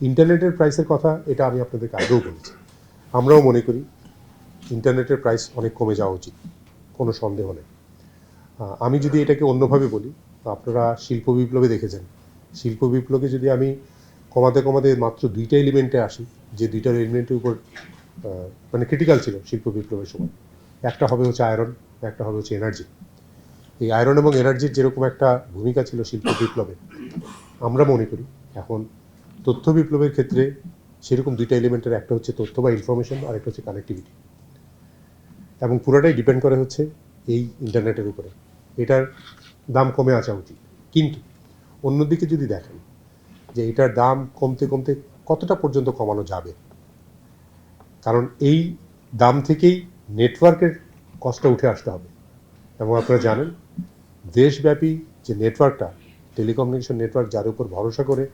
ইন্টারনেটের প্রাইসের কথা, এটা আমি আপনাদেরকে আগেও বলেছি। আমরাও মনে করি ইন্টারনেটের প্রাইস অনেক কমে যাওয়া উচিত, কোনো সন্দেহ নেই। আমি যদি এটাকে অন্যভাবে বলি আপনারা শিল্প বিপ্লবে দেখেছেন। শিল্প বিপ্লবে যদি আমি কমাতে কমাতে মাত্র দুইটা এলিমেন্টে আসি, যে দুইটা এলিমেন্টের উপর মানে ক্রিটিক্যাল ছিল শিল্প বিপ্লবের সময়, একটা হবে হচ্ছে আয়রন একটা হবে হচ্ছে এনার্জি এই আয়রন এবং এনার্জির যেরকম একটা ভূমিকা ছিল শিল্প বিপ্লবে, আমরা মনে করি এখন তথ্য বিপ্লবের ক্ষেত্রে সেরকম দুইটা এলিমেন্টের একটা হচ্ছে তথ্য বা ইনফরমেশন আর একটা হচ্ছে কানেক্টিভিটি এবং পুরোটাই ডিপেন্ড করে হচ্ছে এই ইন্টারনেটের উপরে। এটার দাম কমে আসা উচিত। কিন্তু অন্যদিকে যদি দেখেন যে এটার দাম কমতে কমতে কতটা পর্যন্ত কমানো যাবে, কারণ এই দাম থেকেই নেটওয়ার্কের কষ্টটা উঠে আসতে হবে। এবং আপনারা জানেন, দেশব্যাপী যে নেটওয়ার্কটা টেলিকমিউনিকেশন নেটওয়ার্ক যার উপর ভরসা করে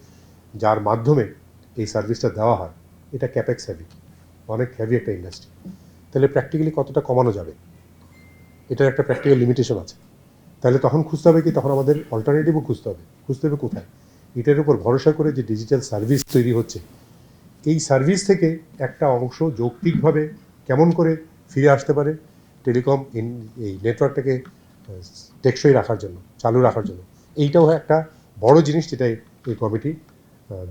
যার মাধ্যমে এই সার্ভিসটা দেওয়া হয়, এটা ক্যাপেক্স হ্যাভি অনেক হ্যাভি একটা ইন্ডাস্ট্রি তাহলে প্র্যাকটিক্যালি কতটা কমানো যাবে? এটার একটা প্র্যাকটিক্যাল লিমিটেশন আছে। তাহলে তখন খুঁজতে হবে কি? তখন আমাদের অল্টারনেটিভও খুঁজতে হবে। খুঁজতে হবে কোথায়? এটার উপর ভরসা করে যে ডিজিটাল সার্ভিস তৈরি হচ্ছে, এই সার্ভিস থেকে একটা অংশ যৌক্তিকভাবে কেমন করে ফিরে আসতে পারে? টেলিকম এই নেটওয়ার্কটাকে টেকসই রাখার জন্য, চালু রাখার জন্য। এইটাও একটা বড় জিনিস যেটা এই- কমিটি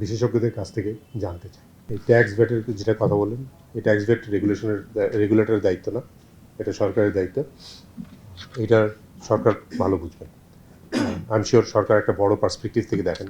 বিশেষজ্ঞদের কাছ থেকে জানতে চাই। এই ট্যাক্স ভ্যাটের যেটা কথা বললেন, এই ট্যাক্স ভ্যাট রেগুলেশনের রেগুলেটরের দায়িত্ব না, এটা সরকারের দায়িত্ব। এটা সরকার ভালো বুঝবেন। আই এম শিওর সরকার একটা বড় পার্সপেক্টিভ থেকে দেখেন।